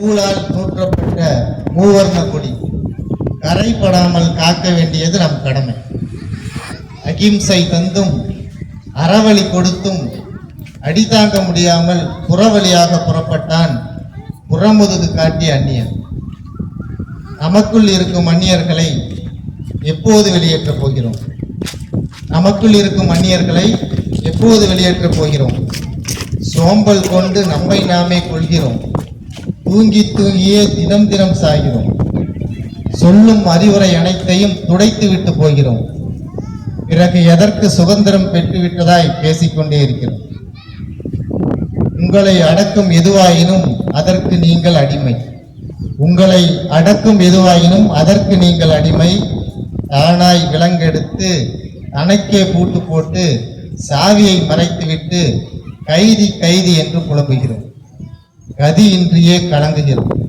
நூலால் தூற்றப்பட்ட மூவர்ண கொடி. கரைப்படாமல் காக்க வேண்டியது நம் கடமை. அகிம்சை தந்தும் அறவழி கொடுத்தும் அடிதாங்க முடியாமல் புறவழியாக புறப்பட்டான் புறமுதுகு காட்டிய அந்நியன். நமக்குள் இருக்கும் அந்நியர்களை எப்போது வெளியேற்றப் போகிறோம்? நமக்குள் இருக்கும் அந்நியர்களை எப்போது வெளியேற்றப் போகிறோம்? சோம்பல் கொண்டு நம்மை நாமே கொள்கிறோம். தூங்கி தூங்கியே தினம் தினம் சாகிறோம் சொல்லும் அறிவுரை அனைத்தையும் துடைத்து விட்டு போகிறோம். பிறகு எதற்கு சுதந்திரம் பெற்றுவிட்டதாய் பேசிக்கொண்டே இருக்கிறோம். உங்களை அடக்கும் எதுவாயினும் அதற்கு நீங்கள் அடிமை. உங்களை அடக்கும் எதுவாயினும் அதற்கு நீங்கள் அடிமை. தானாய் விலங்கெடுத்து அணைக்கே பூட்டு போட்டு சாவியை மறைத்துவிட்டு கைதி கைதி என்று புலம்புகிறோம் கதியின்றியே கலங்குகிறோம்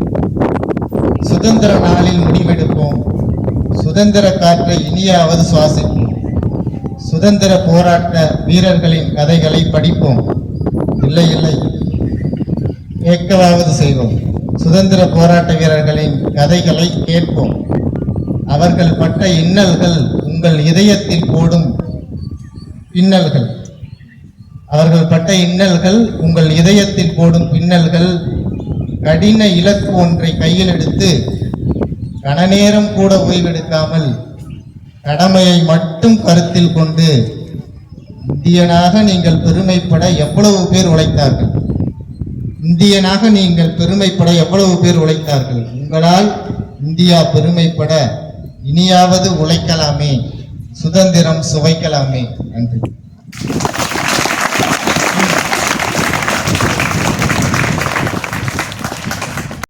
சுதந்திர நாளில் முடிவெடுப்போம். சுதந்திர காற்றை இனியாவது சுவாசிப்போம். சுதந்திர போராட்ட வீரர்களின் கதைகளை படிப்போம். இல்லை இல்லை. கேட்கவாவது செய்வோம். சுதந்திர போராட்ட வீரர்களின் கதைகளை கேட்போம். அவர்கள் பட்ட இன்னல்கள் உங்கள் இதயத்தில் போடும் இன்னல்கள். அவர்கள் பட்ட இன்னல்கள் உங்கள் இதயத்தில் போடும் பின்னல்கள் கடின இலக்கு ஒன்றை கையில் எடுத்து கனநேரம் கூட ஓய்வெடுக்காமல் கடமையை மட்டும் கருத்தில் கொண்டு இந்தியனாக நீங்கள் பெருமைப்பட எவ்வளவு பேர் உழைத்தார்கள்? இந்தியனாக நீங்கள் பெருமைப்பட எவ்வளவு பேர் உழைத்தார்கள்? உங்களால் இந்தியா பெருமைப்பட இனியாவது உழைக்கலாமே சுதந்திரம் சுவைக்கலாமே. நன்றி.